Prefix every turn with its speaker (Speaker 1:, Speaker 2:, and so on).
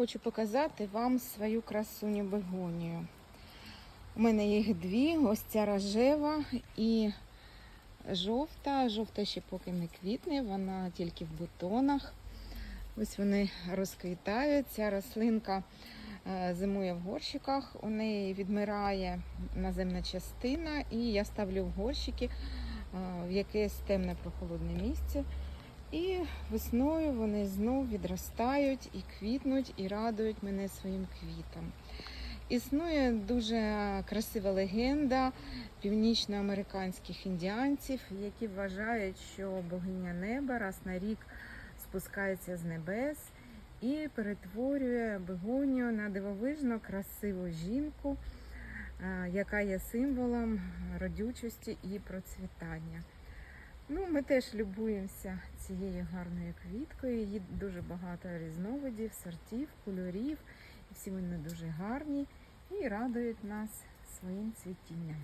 Speaker 1: хочу показати вам свою красуню бегонію. У мене їх дві, ось ця рожева і жовта. Жовта ще поки не квітне, вона тільки в бутонах. Ось вони розквітають. Ця рослинка е, зимує в горщиках, у неї відмирає наземна частина, і я ставлю в горщики е, в якесь темне прохолодне місце. І весною вони знов відростають і квітнуть, і радують мене своїм квітом. Існує дуже красива легенда північноамериканських індіанців, які вважають, що богиня неба раз на рік спускається з небес і перетворює бегонію на дивовижно красиву жінку, е, яка є символом родючості і процвітання. Ну, ми теж любуємося цією гарною квіткою. Її дуже багато різновидів, сортів, кольорів. Всі вони дуже гарні і радують нас своїм цвітінням.